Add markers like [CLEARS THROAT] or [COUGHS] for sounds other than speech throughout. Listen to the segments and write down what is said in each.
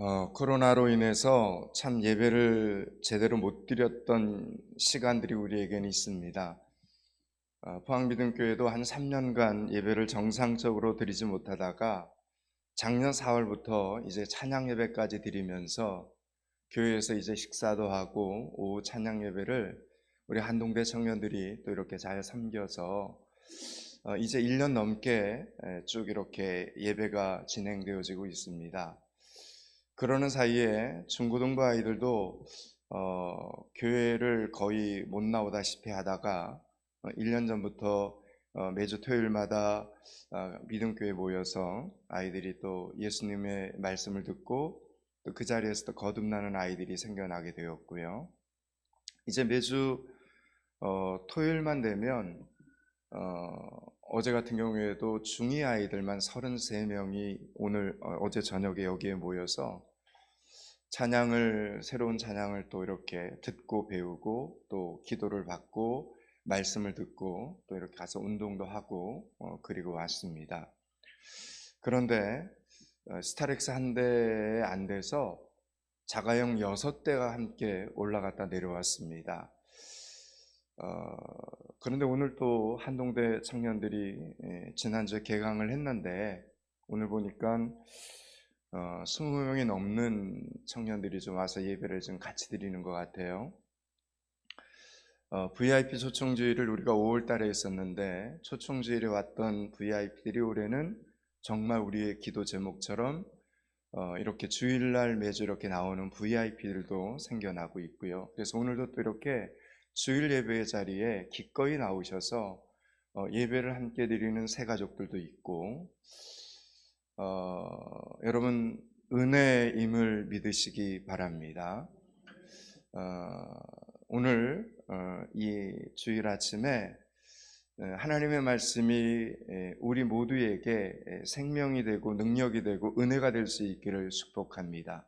어, 코로나로 인해서 참 예배를 제대로 못 드렸던 시간들이 우리에게는 있습니다. 어, 포항미등교회도 한 3년간 예배를 정상적으로 드리지 못하다가 작년 4월부터 이제 찬양 예배까지 드리면서 교회에서 이제 식사도 하고 오후 찬양 예배를 우리 한동대 청년들이 또 이렇게 잘 섬겨서 어, 이제 1년 넘게 에, 쭉 이렇게 예배가 진행되어지고 있습니다. 그러는 사이에 중고등부 아이들도 어, 교회를 거의 못 나오다시피 하다가 어, 1년 전부터 어, 매주 토요일마다 어, 믿음교회 모여서 아이들이 또 예수님의 말씀을 듣고 또 그 자리에서 또 거듭나는 아이들이 생겨나게 되었고요. 이제 매주 어, 토요일만 되면 어, 어제 같은 경우에도 중2 아이들만 33명이 오늘 어, 어제 저녁에 여기에 모여서 찬양을 새로운 찬양을 또 이렇게 듣고 배우고 또 기도를 받고 말씀을 듣고 또 이렇게 가서 운동도 하고 어, 그리고 왔습니다. 그런데 어, 스타렉스 한 대에 안 돼서 자가용 여섯 대가 함께 올라갔다 내려왔습니다. 어, 그런데 오늘 또 한동대 청년들이 예, 지난주에 개강을 했는데 오늘 보니까 어, 20명이 넘는 청년들이 좀 와서 예배를 좀 같이 드리는 것 같아요. 어, VIP 초청주의를 우리가 5월 달에 했었는데 초청주일에 왔던 VIP들이 올해는 정말 우리의 기도 제목처럼 어, 이렇게 주일날 매주 이렇게 나오는 VIP들도 생겨나고 있고요. 그래서 오늘도 또 이렇게 주일 예배의 자리에 기꺼이 나오셔서 어, 예배를 함께 드리는 새 가족들도 있고 어, 여러분 은혜임을 믿으시기 바랍니다. 어, 오늘 어, 이 주일 아침에 에, 하나님의 말씀이 에, 우리 모두에게 에, 생명이 되고 능력이 되고 은혜가 될 수 있기를 축복합니다.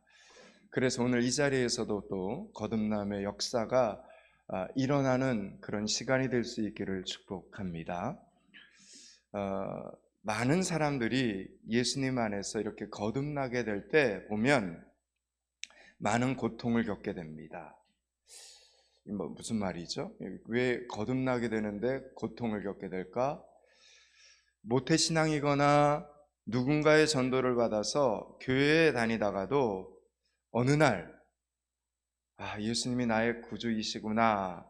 그래서 오늘 이 자리에서도 또 거듭남의 역사가 아, 일어나는 그런 시간이 될 수 있기를 축복합니다. 어, 많은 사람들이 예수님 안에서 이렇게 거듭나게 될 때 보면 많은 고통을 겪게 됩니다. 이뭐 무슨 말이죠? 왜 거듭나게 되는데 고통을 겪게 될까? 모태 신앙이거나 누군가의 전도를 받아서 교회에 다니다가도 어느 날, 아, 예수님이 나의 구주이시구나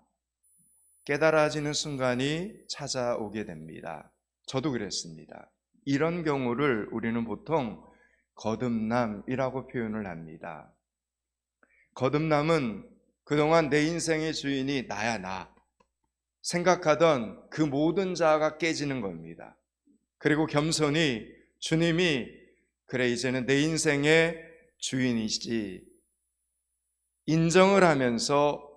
깨달아지는 순간이 찾아오게 됩니다. 저도 그랬습니다. 이런 경우를 우리는 보통 거듭남이라고 표현을 합니다. 거듭남은 그동안 내 인생의 주인이 나야 나 생각하던 그 모든 자아가 깨지는 겁니다. 그리고 겸손히 주님이 그래 이제는 내 인생의 주인이시지 인정을 하면서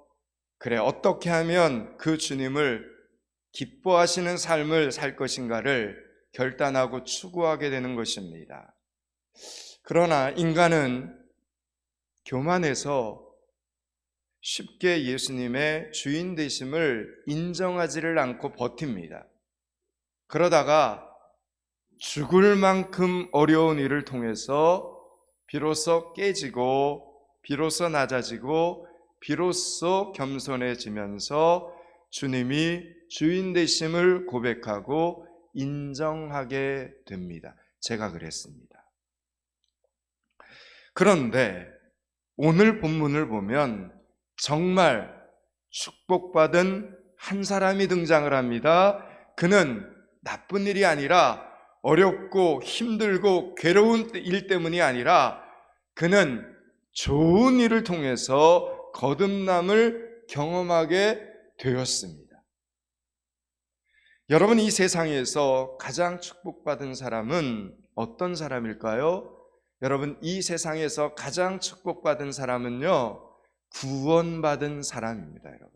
그래 어떻게 하면 그 주님을 기뻐하시는 삶을 살 것인가를 결단하고 추구하게 되는 것입니다. 그러나 인간은 교만해서 쉽게 예수님의 주인 되심을 인정하지를 않고 버팁니다. 그러다가 죽을 만큼 어려운 일을 통해서 비로소 깨지고 비로소 낮아지고 비로소 겸손해지면서 주님이 주인 되심을 고백하고 인정하게 됩니다. 제가 그랬습니다. 그런데 오늘 본문을 보면 정말 축복받은 한 사람이 등장을 합니다. 그는 나쁜 일이 아니라 어렵고 힘들고 괴로운 일 때문이 아니라 그는 좋은 일을 통해서 거듭남을 경험하게 되었습니다. 여러분, 이 세상에서 가장 축복받은 사람은 어떤 사람일까요? 여러분, 이 세상에서 가장 축복받은 사람은요, 구원받은 사람입니다, 여러분.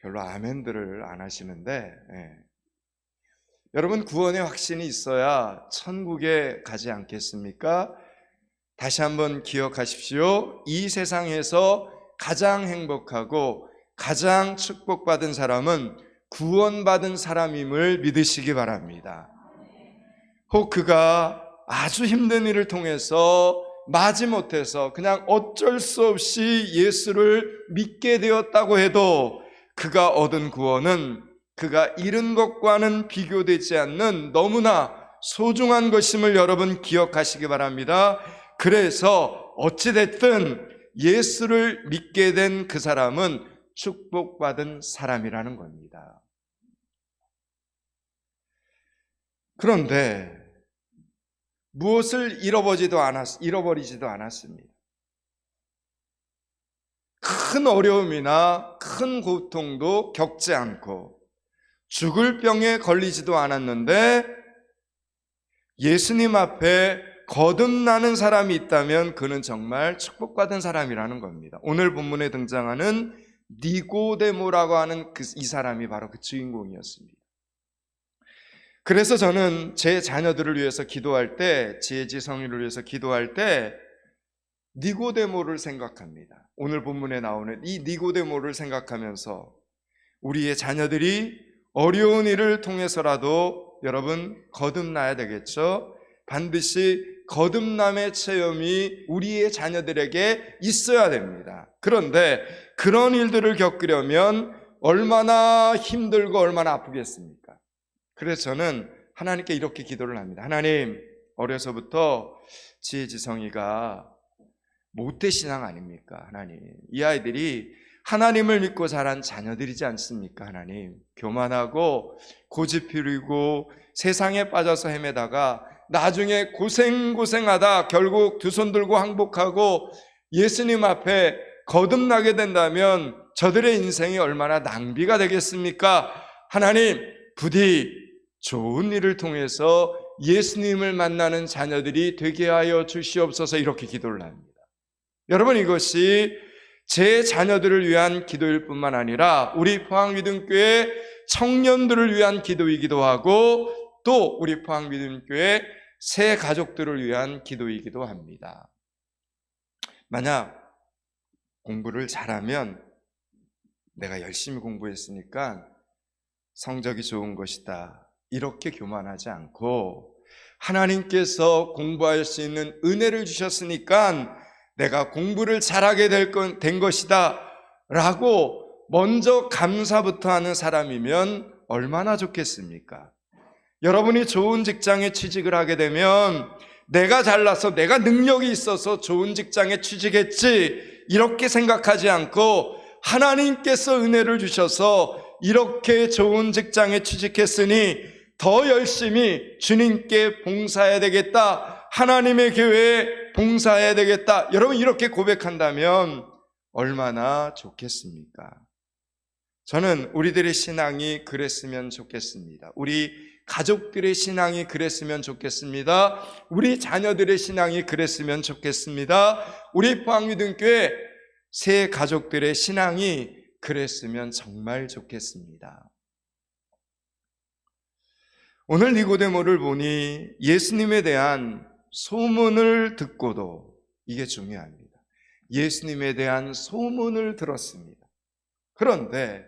별로 아멘들을 안 하시는데, 예. 여러분, 구원의 확신이 있어야 천국에 가지 않겠습니까? 다시 한번 기억하십시오. 이 세상에서 가장 행복하고 가장 축복받은 사람은 구원받은 사람임을 믿으시기 바랍니다. 혹 그가 아주 힘든 일을 통해서 마지못해서 그냥 어쩔 수 없이 예수를 믿게 되었다고 해도 그가 얻은 구원은 그가 잃은 것과는 비교되지 않는 너무나 소중한 것임을 여러분 기억하시기 바랍니다. 그래서 어찌됐든 예수를 믿게 된 그 사람은 축복받은 사람이라는 겁니다. 그런데 무엇을 잃어버리지도 않았, 잃어버리지도 않았습니다. 큰 어려움이나 큰 고통도 겪지 않고 죽을 병에 걸리지도 않았는데 예수님 앞에 거듭나는 사람이 있다면 그는 정말 축복받은 사람이라는 겁니다. 오늘 본문에 등장하는 니고데모라고 하는 그, 이 사람이 바로 그 주인공이었습니다. 그래서 저는 제 자녀들을 위해서 기도할 때, 지혜지 성의를 위해서 기도할 때, 니고데모를 생각합니다. 오늘 본문에 나오는 이 니고데모를 생각하면서 우리의 자녀들이 어려운 일을 통해서라도 여러분 거듭나야 되겠죠? 반드시 거듭남의 체험이 우리의 자녀들에게 있어야 됩니다. 그런데 그런 일들을 겪으려면 얼마나 힘들고 얼마나 아프겠습니까? 그래서 저는 하나님께 이렇게 기도를 합니다. 하나님, 어려서부터 지혜지성이가 모태 신앙 아닙니까? 하나님. 이 아이들이 하나님을 믿고 자란 자녀들이지 않습니까? 하나님. 교만하고 고집피리고 세상에 빠져서 헤매다가 나중에 고생고생하다 결국 두 손 들고 항복하고 예수님 앞에 거듭나게 된다면 저들의 인생이 얼마나 낭비가 되겠습니까? 하나님, 부디 좋은 일을 통해서 예수님을 만나는 자녀들이 되게 하여 주시옵소서 이렇게 기도를 합니다. 여러분 이것이 제 자녀들을 위한 기도일 뿐만 아니라 우리 포항믿음교회 청년들을 위한 기도이기도 하고 또 우리 포항믿음교회 새 가족들을 위한 기도이기도 합니다. 만약 공부를 잘하면 내가 열심히 공부했으니까 성적이 좋은 것이다. 이렇게 교만하지 않고 하나님께서 공부할 수 있는 은혜를 주셨으니까 내가 공부를 잘하게 될 건, 된 것이다. 라고 먼저 감사부터 하는 사람이면 얼마나 좋겠습니까? 여러분이 좋은 직장에 취직을 하게 되면 내가 잘나서 내가 능력이 있어서 좋은 직장에 취직했지 이렇게 생각하지 않고 하나님께서 은혜를 주셔서 이렇게 좋은 직장에 취직했으니 더 열심히 주님께 봉사해야 되겠다. 하나님의 교회에 봉사해야 되겠다. 여러분 이렇게 고백한다면 얼마나 좋겠습니까? 저는 우리들의 신앙이 그랬으면 좋겠습니다. 우리 가족들의 신앙이 그랬으면 좋겠습니다. 우리 자녀들의 신앙이 그랬으면 좋겠습니다. 우리 포항믿음교회 새 가족들의 신앙이 그랬으면 정말 좋겠습니다. 오늘 니고데모를 보니 예수님에 대한 소문을 듣고도 이게 중요합니다. 예수님에 대한 소문을 들었습니다. 그런데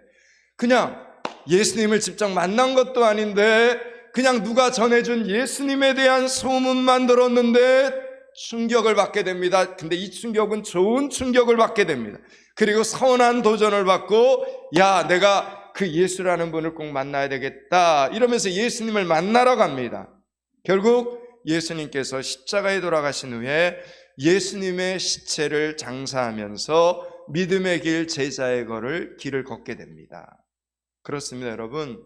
그냥 예수님을 직접 만난 것도 아닌데 그냥 누가 전해준 예수님에 대한 소문만 들었는데 충격을 받게 됩니다. 근데 이 충격은 좋은 충격을 받게 됩니다. 그리고 선한 도전을 받고 야 내가 그 예수라는 분을 꼭 만나야 되겠다 이러면서 예수님을 만나러 갑니다. 결국 예수님께서 십자가에 돌아가신 후에 예수님의 시체를 장사하면서 믿음의 길 제자의 걸을 길을 걷게 됩니다. 그렇습니다, 여러분.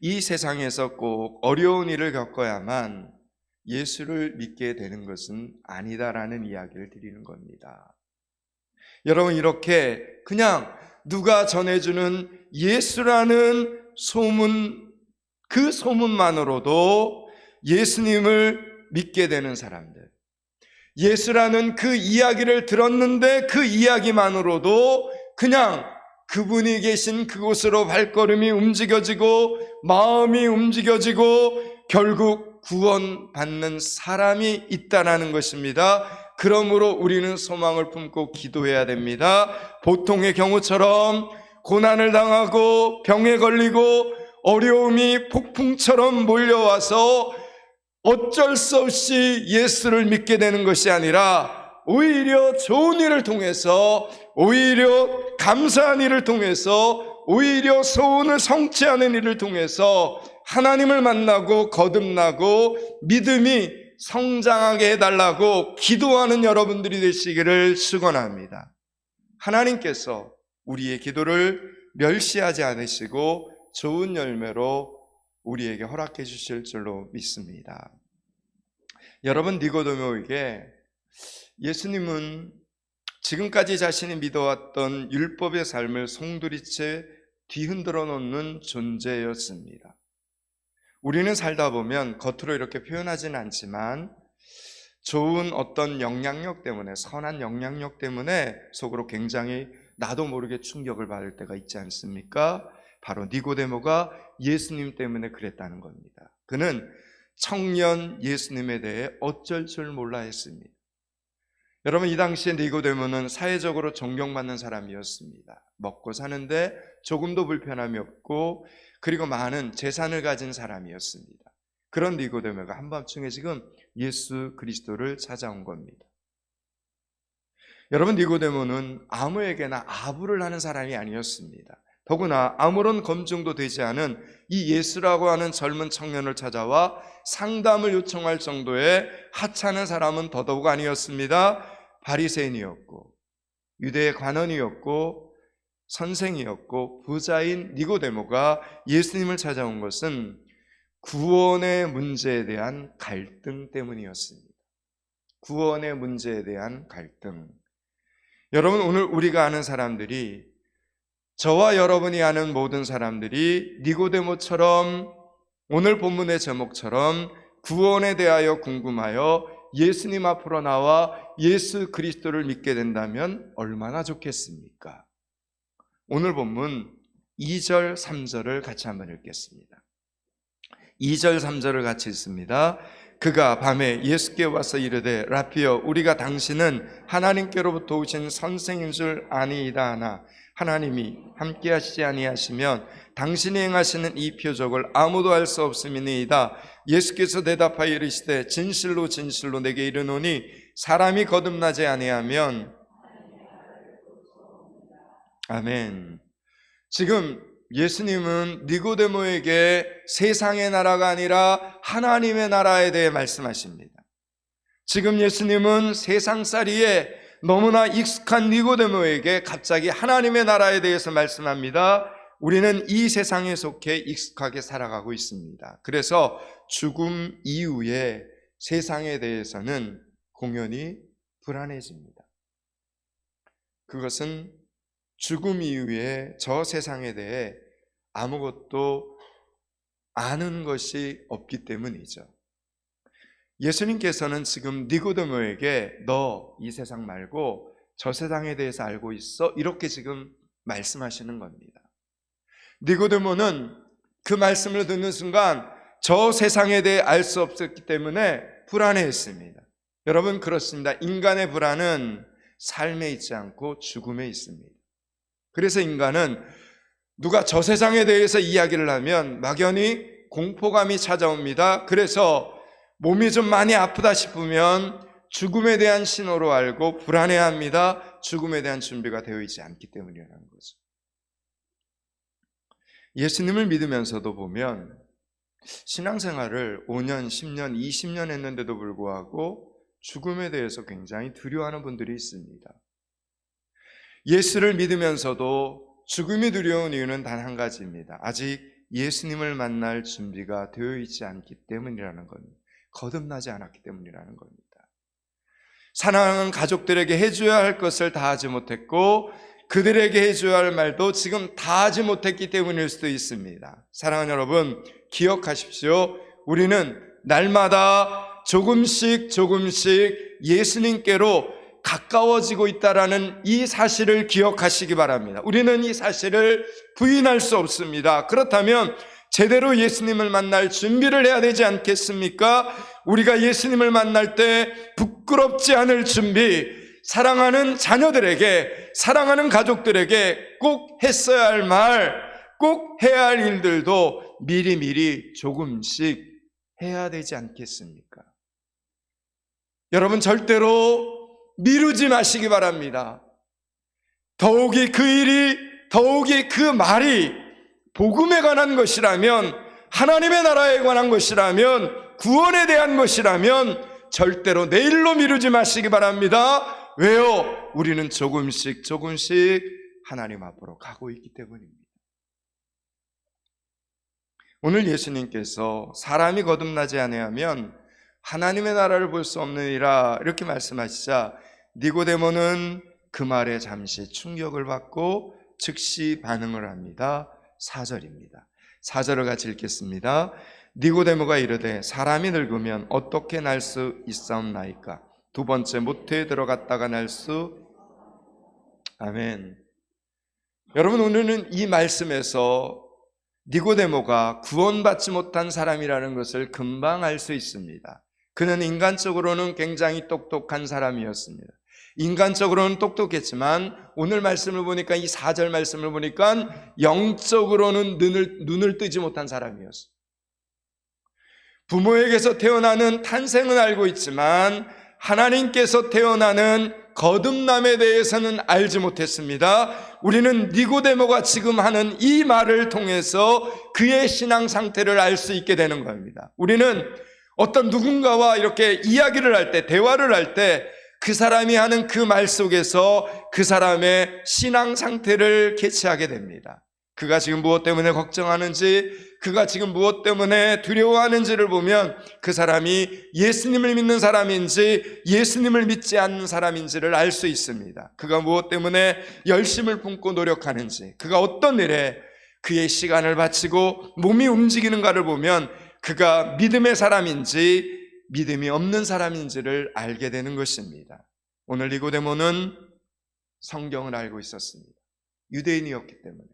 이 세상에서 꼭 어려운 일을 겪어야만 예수를 믿게 되는 것은 아니다라는 이야기를 드리는 겁니다. 여러분, 이렇게 그냥 누가 전해주는 예수라는 소문, 그 소문만으로도 예수님을 믿게 되는 사람들. 예수라는 그 이야기를 들었는데 그 이야기만으로도 그냥 그분이 계신 그곳으로 발걸음이 움직여지고 마음이 움직여지고 결국 구원받는 사람이 있다라는 것입니다. 그러므로 우리는 소망을 품고 기도해야 됩니다. 보통의 경우처럼 고난을 당하고 병에 걸리고 어려움이 폭풍처럼 몰려와서 어쩔 수 없이 예수를 믿게 되는 것이 아니라 오히려 좋은 일을 통해서 오히려 감사한 일을 통해서 오히려 소원을 성취하는 일을 통해서 하나님을 만나고 거듭나고 믿음이 성장하게 해달라고 기도하는 여러분들이 되시기를 축원합니다. 하나님께서 우리의 기도를 멸시하지 않으시고 좋은 열매로 우리에게 허락해 주실 줄로 믿습니다. 여러분 니고데모에게 예수님은 지금까지 자신이 믿어왔던 율법의 삶을 송두리째 뒤흔들어 놓는 존재였습니다. 우리는 살다 보면 겉으로 이렇게 표현하지는 않지만 좋은 어떤 영향력 때문에 선한 영향력 때문에 속으로 굉장히 나도 모르게 충격을 받을 때가 있지 않습니까? 바로 니고데모가 예수님 때문에 그랬다는 겁니다. 그는 청년 예수님에 대해 어쩔 줄 몰라 했습니다. 여러분 이 당시에 니고데모는 사회적으로 존경받는 사람이었습니다. 먹고 사는데 조금도 불편함이 없고 그리고 많은 재산을 가진 사람이었습니다. 그런 니고데모가 한밤중에 지금 예수 그리스도를 찾아온 겁니다. 여러분 니고데모는 아무에게나 아부를 하는 사람이 아니었습니다. 더구나 아무런 검증도 되지 않은 이 예수라고 하는 젊은 청년을 찾아와 상담을 요청할 정도의 하찮은 사람은 더더욱 아니었습니다. 바리새인이었고 유대의 관원이었고 선생이었고 부자인 니고데모가 예수님을 찾아온 것은 구원의 문제에 대한 갈등 때문이었습니다. 구원의 문제에 대한 갈등. 여러분 오늘 우리가 아는 사람들이 저와 여러분이 아는 모든 사람들이 니고데모처럼 오늘 본문의 제목처럼 구원에 대하여 궁금하여 예수님 앞으로 나와 예수 그리스도를 믿게 된다면 얼마나 좋겠습니까? 오늘 본문 2절, 3절을 같이 한번 읽겠습니다. 2절, 3절을 같이 읽습니다. 그가 밤에 예수께 와서 이르되 라피어 우리가 당신은 하나님께로부터 오신 선생인 줄 아니이다 하나 하나님이 함께 하시지 아니하시면 당신이 행하시는 이 표적을 아무도 알 수 없음이니이다. 예수께서 대답하여 이르시되 진실로 진실로 내게 이르노니 사람이 거듭나지 아니하면 아멘. 지금 예수님은 니고데모에게 세상의 나라가 아니라 하나님의 나라에 대해 말씀하십니다. 지금 예수님은 세상살이에 너무나 익숙한 니고데모에게 갑자기 하나님의 나라에 대해서 말씀합니다. 우리는 이 세상에 속해 익숙하게 살아가고 있습니다. 그래서 죽음 이후에 세상에 대해서는 공연히 불안해집니다. 그것은 죽음 이후에 저 세상에 대해 아무것도 아는 것이 없기 때문이죠. 예수님께서는 지금 니고데모에게 너 이 세상 말고 저 세상에 대해서 알고 있어? 이렇게 지금 말씀하시는 겁니다. 니고데모는 그 말씀을 듣는 순간 저 세상에 대해 알 수 없었기 때문에 불안해했습니다. 여러분 그렇습니다. 인간의 불안은 삶에 있지 않고 죽음에 있습니다. 그래서 인간은 누가 저 세상에 대해서 이야기를 하면 막연히 공포감이 찾아옵니다. 그래서 몸이 좀 많이 아프다 싶으면 죽음에 대한 신호로 알고 불안해합니다. 죽음에 대한 준비가 되어 있지 않기 때문이라는 거죠. 예수님을 믿으면서도 보면 신앙생활을 5년, 10년, 20년 했는데도 불구하고 죽음에 대해서 굉장히 두려워하는 분들이 있습니다. 예수를 믿으면서도 죽음이 두려운 이유는 단 한 가지입니다. 아직 예수님을 만날 준비가 되어 있지 않기 때문이라는 겁니다. 거듭나지 않았기 때문이라는 겁니다. 사랑하는 가족들에게 해줘야 할 것을 다 하지 못했고 그들에게 해줘야 할 말도 지금 다 하지 못했기 때문일 수도 있습니다. 사랑하는 여러분 기억하십시오. 우리는 날마다 조금씩 조금씩 예수님께로 가까워지고 있다라는 이 사실을 기억하시기 바랍니다. 우리는 이 사실을 부인할 수 없습니다. 그렇다면 제대로 예수님을 만날 준비를 해야 되지 않겠습니까? 우리가 예수님을 만날 때 부끄럽지 않을 준비, 사랑하는 자녀들에게, 사랑하는 가족들에게 꼭 했어야 할 말, 꼭 해야 할 일들도 미리미리 조금씩 해야 되지 않겠습니까? 여러분 절대로 미루지 마시기 바랍니다. 더욱이 그 일이, 더욱이 그 말이 복음에 관한 것이라면, 하나님의 나라에 관한 것이라면, 구원에 대한 것이라면, 절대로 내일로 미루지 마시기 바랍니다. 왜요? 우리는 조금씩 조금씩 하나님 앞으로 가고 있기 때문입니다. 오늘 예수님께서 사람이 거듭나지 아니하면 하나님의 나라를 볼 수 없느니라 이렇게 말씀하시자 니고데모는 그 말에 잠시 충격을 받고 즉시 반응을 합니다. 4절입니다. 4절을 같이 읽겠습니다. 니고데모가 이르되 사람이 늙으면 어떻게 날 수 있사옵나이까? 두 번째 모태에 들어갔다가 날 수 아멘. 여러분 오늘은 이 말씀에서 니고데모가 구원받지 못한 사람이라는 것을 금방 알 수 있습니다. 그는 인간적으로는 굉장히 똑똑한 사람이었습니다. 인간적으로는 똑똑했지만 오늘 말씀을 보니까 이 4절 말씀을 보니까 영적으로는 눈을, 눈을 뜨지 못한 사람이었어요. 부모에게서 태어나는 탄생은 알고 있지만 하나님께서 태어나는 거듭남에 대해서는 알지 못했습니다. 우리는 니고데모가 지금 하는 이 말을 통해서 그의 신앙 상태를 알 수 있게 되는 겁니다. 우리는 어떤 누군가와 이렇게 이야기를 할 때, 대화를 할 때, 그 사람이 하는 그 말 속에서 그 사람의 신앙 상태를 캐치하게 됩니다. 그가 지금 무엇 때문에 걱정하는지, 그가 지금 무엇 때문에 두려워하는지를 보면 그 사람이 예수님을 믿는 사람인지 예수님을 믿지 않는 사람인지를 알 수 있습니다. 그가 무엇 때문에 열심을 품고 노력하는지, 그가 어떤 일에 그의 시간을 바치고 몸이 움직이는가를 보면 그가 믿음의 사람인지 믿음이 없는 사람인지를 알게 되는 것입니다. 오늘 니고데모는 성경을 알고 있었습니다. 유대인이었기 때문에.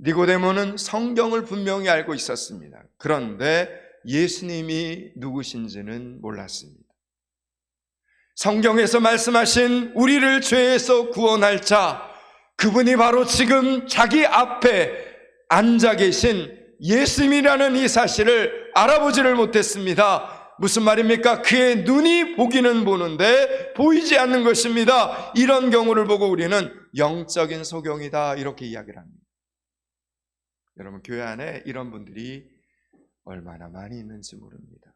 니고데모는 성경을 분명히 알고 있었습니다. 그런데 예수님이 누구신지는 몰랐습니다. 성경에서 말씀하신 우리를 죄에서 구원할 자, 그분이 바로 지금 자기 앞에 앉아 계신 예수님이라는 이 사실을 알아보지를 못했습니다. 무슨 말입니까? 그의 눈이 보기는 보는데 보이지 않는 것입니다. 이런 경우를 보고 우리는 영적인 소경이다 이렇게 이야기를 합니다. 여러분 교회 안에 이런 분들이 얼마나 많이 있는지 모릅니다.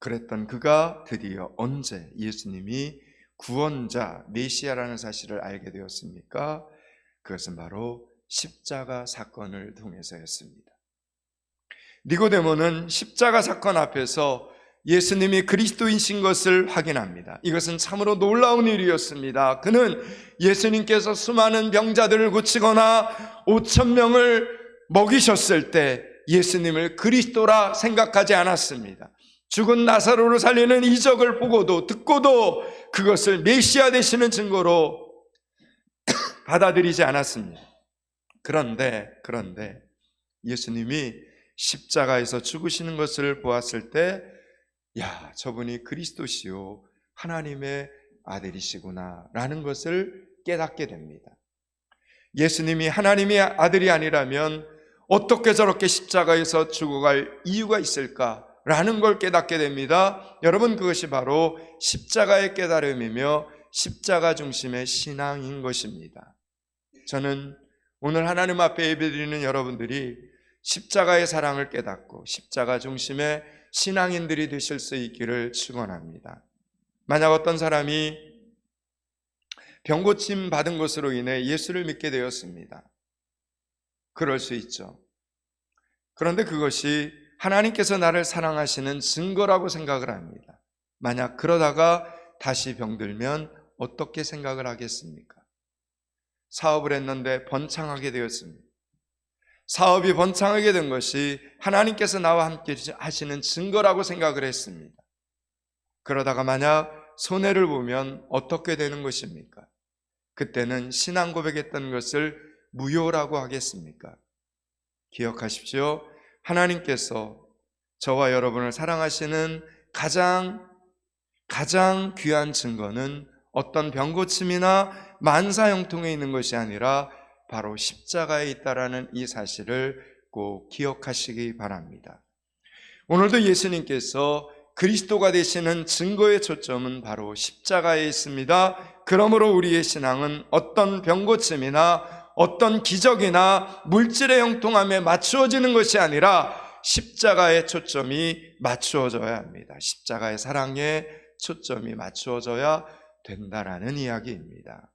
그랬던 그가 드디어 언제 예수님이 구원자 메시아라는 사실을 알게 되었습니까? 그것은 바로 십자가 사건을 통해서였습니다. 니고데모는 십자가 사건 앞에서 예수님이 그리스도이신 것을 확인합니다. 이것은 참으로 놀라운 일이었습니다. 그는 예수님께서 수많은 병자들을 고치거나 5천 명을 먹이셨을 때 예수님을 그리스도라 생각하지 않았습니다. 죽은 나사로를 살리는 이적을 보고도 듣고도 그것을 메시아 되시는 증거로 [COUGHS] 받아들이지 않았습니다. 그런데 그런데 예수님이 십자가에서 죽으시는 것을 보았을 때 야, 저분이 그리스도시요 하나님의 아들이시구나 라는 것을 깨닫게 됩니다. 예수님이 하나님의 아들이 아니라면 어떻게 저렇게 십자가에서 죽어갈 이유가 있을까 라는 걸 깨닫게 됩니다. 여러분 그것이 바로 십자가의 깨달음이며 십자가 중심의 신앙인 것입니다. 저는 오늘 하나님 앞에 예배드리는 여러분들이 십자가의 사랑을 깨닫고 십자가 중심의 신앙인들이 되실 수 있기를 축원합니다. 만약 어떤 사람이 병고침 받은 것으로 인해 예수를 믿게 되었습니다. 그럴 수 있죠. 그런데 그것이 하나님께서 나를 사랑하시는 증거라고 생각을 합니다. 만약 그러다가 다시 병들면 어떻게 생각을 하겠습니까? 사업을 했는데 번창하게 되었습니다. 사업이 번창하게 된 것이 하나님께서 나와 함께 하시는 증거라고 생각을 했습니다. 그러다가 만약 손해를 보면 어떻게 되는 것입니까? 그때는 신앙 고백했던 것을 무효라고 하겠습니까? 기억하십시오. 하나님께서 저와 여러분을 사랑하시는 가장, 가장 귀한 증거는 어떤 병고침이나 만사형통에 있는 것이 아니라 바로 십자가에 있다라는 이 사실을 꼭 기억하시기 바랍니다. 오늘도 예수님께서 그리스도가 되시는 증거의 초점은 바로 십자가에 있습니다. 그러므로 우리의 신앙은 어떤 병고침이나 어떤 기적이나 물질의 형통함에 맞추어지는 것이 아니라 십자가의 초점이 맞추어져야 합니다. 십자가의 사랑에 초점이 맞추어져야 된다라는 이야기입니다.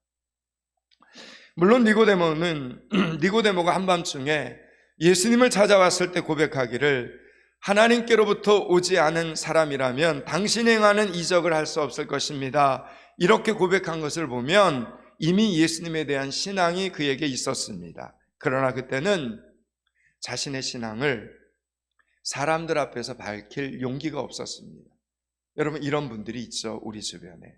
물론 니고데모는 [CLEARS THROAT] 니고데모가 한밤중에 예수님을 찾아왔을 때 고백하기를 하나님께로부터 오지 않은 사람이라면 당신이 행하는 이적을 할 수 없을 것입니다. 이렇게 고백한 것을 보면 이미 예수님에 대한 신앙이 그에게 있었습니다. 그러나 그때는 자신의 신앙을 사람들 앞에서 밝힐 용기가 없었습니다. 여러분, 이런 분들이 있죠, 우리 주변에.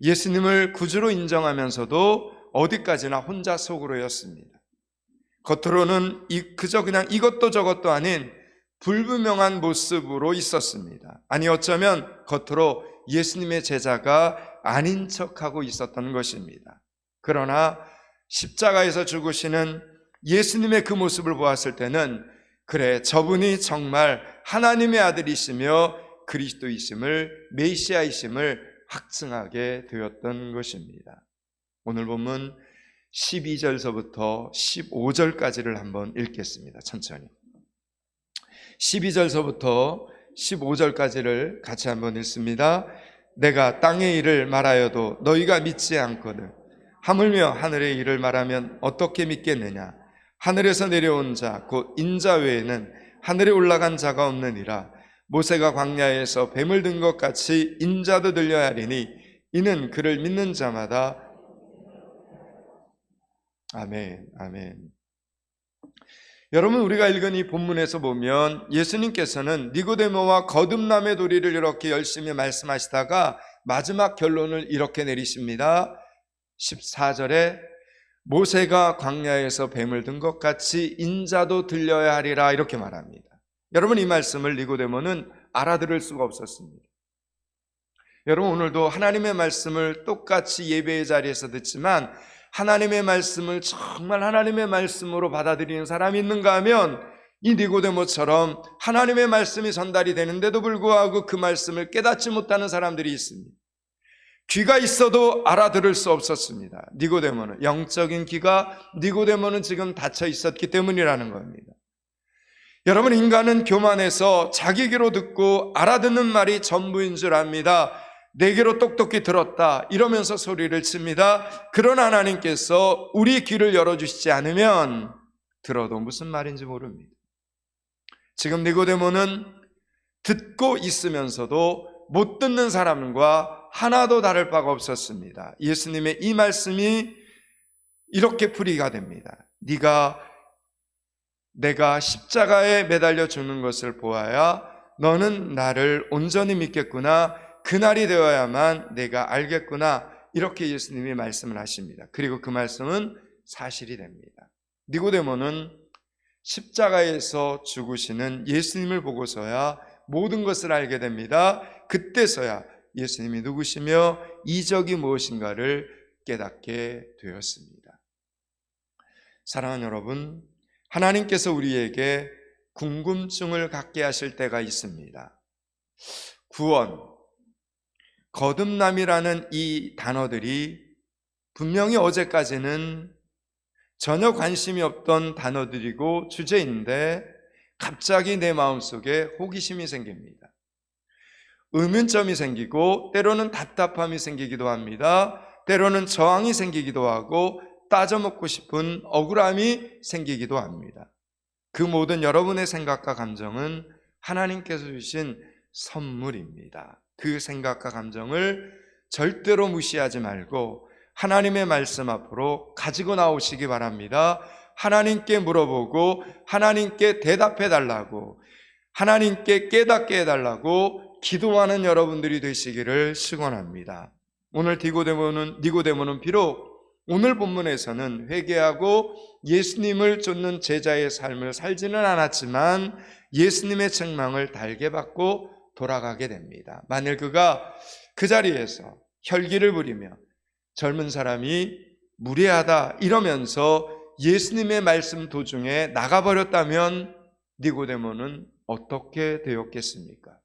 예수님을 구주로 인정하면서도 어디까지나 혼자 속으로였습니다. 겉으로는 이- 그저 그냥 이것도 저것도 아닌 불분명한 모습으로 있었습니다. 아니, 어쩌면 겉으로 예수님의 제자가 아닌 척하고 있었던 것입니다. 그러나 십자가에서 죽으시는 예수님의 그 모습을 보았을 때는 그래, 저분이 정말 하나님의 아들이시며 그리스도이심을, 메시아이심을 확증하게 되었던 것입니다. 오늘 본문 12절서부터 15절까지를 한번 읽겠습니다. 천천히. 12절서부터 15절까지를 같이 한번 읽습니다. 내가 땅의 일을 말하여도 너희가 믿지 않거든. 하물며 하늘의 일을 말하면 어떻게 믿겠느냐? 하늘에서 내려온 자, 곧 인자 외에는 하늘에 올라간 자가 없느니라. 모세가 광야에서 뱀을 든 것 같이 인자도 들려야 하리니 이는 그를 믿는 자마다 아멘, 아멘. 여러분 우리가 읽은 이 본문에서 보면 예수님께서는 니고데모와 거듭남의 도리를 이렇게 열심히 말씀하시다가 마지막 결론을 이렇게 내리십니다. 14절에 모세가 광야에서 뱀을 든 것 같이 인자도 들려야 하리라 이렇게 말합니다. 여러분 이 말씀을 니고데모는 알아들을 수가 없었습니다. 여러분 오늘도 하나님의 말씀을 똑같이 예배의 자리에서 듣지만 하나님의 말씀을 정말 하나님의 말씀으로 받아들이는 사람이 있는가 하면 이 니고데모처럼 하나님의 말씀이 전달이 되는데도 불구하고 그 말씀을 깨닫지 못하는 사람들이 있습니다. 귀가 있어도 알아들을 수 없었습니다. 니고데모는 영적인 귀가 니고데모는 지금 닫혀 있었기 때문이라는 겁니다. 여러분 인간은 교만해서 자기 귀로 듣고 알아듣는 말이 전부인 줄 압니다. 내게로 똑똑히 들었다 이러면서 소리를 칩니다. 그러나 하나님께서 우리 귀를 열어주시지 않으면 들어도 무슨 말인지 모릅니다. 지금 니고데모는 듣고 있으면서도 못 듣는 사람과 하나도 다를 바가 없었습니다. 예수님의 이 말씀이 이렇게 풀이가 됩니다. 네가 내가 십자가에 매달려 죽는 것을 보아야 너는 나를 온전히 믿겠구나. 그날이 되어야만 내가 알겠구나. 이렇게 예수님이 말씀을 하십니다. 그리고 그 말씀은 사실이 됩니다. 니고데모는 십자가에서 죽으시는 예수님을 보고서야 모든 것을 알게 됩니다. 그때서야 예수님이 누구시며 이적이 무엇인가를 깨닫게 되었습니다. 사랑하는 여러분, 하나님께서 우리에게 궁금증을 갖게 하실 때가 있습니다. 구원, 거듭남이라는 이 단어들이 분명히 어제까지는 전혀 관심이 없던 단어들이고 주제인데 갑자기 내 마음속에 호기심이 생깁니다. 의문점이 생기고 때로는 답답함이 생기기도 합니다. 때로는 저항이 생기기도 하고 따져먹고 싶은 억울함이 생기기도 합니다. 그 모든 여러분의 생각과 감정은 하나님께서 주신 선물입니다. 그 생각과 감정을 절대로 무시하지 말고 하나님의 말씀 앞으로 가지고 나오시기 바랍니다. 하나님께 물어보고 하나님께 대답해 달라고 하나님께 깨닫게 해 달라고 기도하는 여러분들이 되시기를 축원합니다. 오늘 디고데모는 니고데모는 비록 오늘 본문에서는 회개하고 예수님을 쫓는 제자의 삶을 살지는 않았지만 예수님의 책망을 달게 받고 돌아가게 됩니다. 만일 그가 그 자리에서 혈기를 부리며 젊은 사람이 무례하다 이러면서 예수님의 말씀 도중에 나가버렸다면 니고데모는 어떻게 되었겠습니까?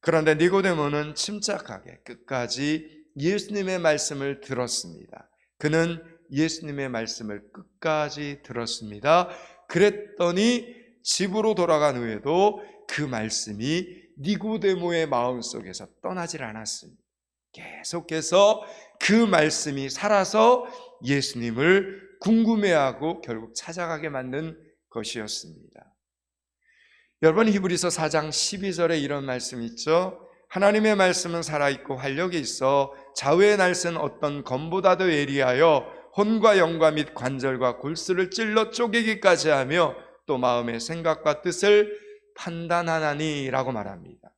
그런데 니고데모는 침착하게 끝까지 예수님의 말씀을 들었습니다. 그는 예수님의 말씀을 끝까지 들었습니다. 그랬더니 집으로 돌아간 후에도 그 말씀이 니고데모의 마음속에서 떠나질 않았습니다. 계속해서 그 말씀이 살아서 예수님을 궁금해하고 결국 찾아가게 만든 것이었습니다. 여러분 히브리서 4장 12절에 이런 말씀 있죠. 하나님의 말씀은 살아있고 활력이 있어 좌우의 날선 어떤 검보다도 예리하여 혼과 영과 및 관절과 골수를 찔러 쪼개기까지 하며 또 마음의 생각과 뜻을 판단하나니라고 말합니다.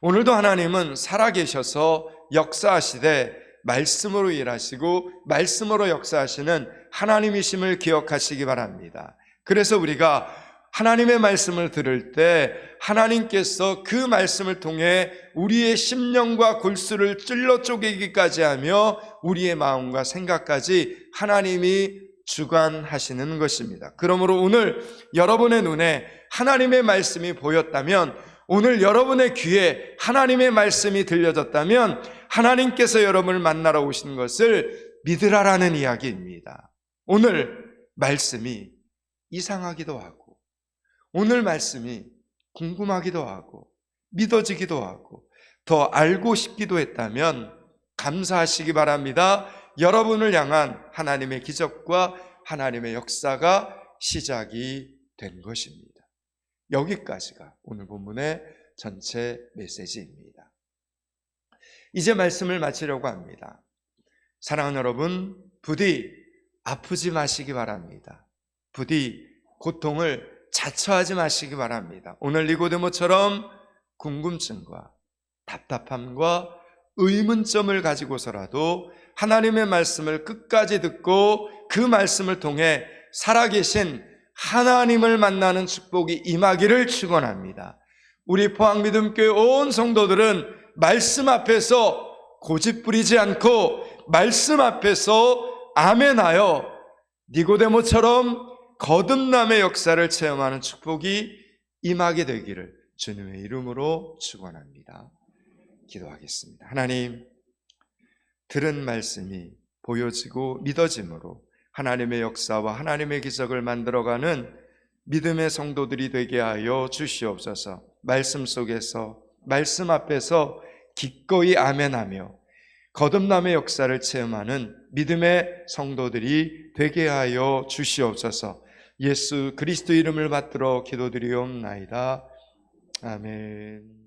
오늘도 하나님은 살아계셔서 역사하시되 말씀으로 일하시고 말씀으로 역사하시는 하나님이심을 기억하시기 바랍니다. 그래서 우리가 하나님의 말씀을 들을 때 하나님께서 그 말씀을 통해 우리의 심령과 골수를 찔러 쪼개기까지 하며 우리의 마음과 생각까지 하나님이 주관하시는 것입니다. 그러므로 오늘 여러분의 눈에 하나님의 말씀이 보였다면 오늘 여러분의 귀에 하나님의 말씀이 들려졌다면 하나님께서 여러분을 만나러 오신 것을 믿으라라는 이야기입니다. 오늘 말씀이 이상하기도 하고 오늘 말씀이 궁금하기도 하고 믿어지기도 하고 더 알고 싶기도 했다면 감사하시기 바랍니다. 여러분을 향한 하나님의 기적과 하나님의 역사가 시작이 된 것입니다. 여기까지가 오늘 본문의 전체 메시지입니다. 이제 말씀을 마치려고 합니다. 사랑하는 여러분, 부디 아프지 마시기 바랍니다. 부디 고통을 자처하지 마시기 바랍니다. 오늘 니고데모처럼 궁금증과 답답함과 의문점을 가지고서라도 하나님의 말씀을 끝까지 듣고 그 말씀을 통해 살아계신 하나님을 만나는 축복이 임하기를 축원합니다. 우리 포항믿음교회 온 성도들은 말씀 앞에서 고집 부리지 않고 말씀 앞에서 아멘하여 니고데모처럼 거듭남의 역사를 체험하는 축복이 임하게 되기를 주님의 이름으로 축원합니다. 기도하겠습니다. 하나님 들은 말씀이 보여지고 믿어짐으로 하나님의 역사와 하나님의 기적을 만들어가는 믿음의 성도들이 되게 하여 주시옵소서. 말씀 속에서 말씀 앞에서 기꺼이 아멘하며 거듭남의 역사를 체험하는 믿음의 성도들이 되게 하여 주시옵소서. 예수 그리스도 이름을 받들어 기도드리옵나이다. 아멘.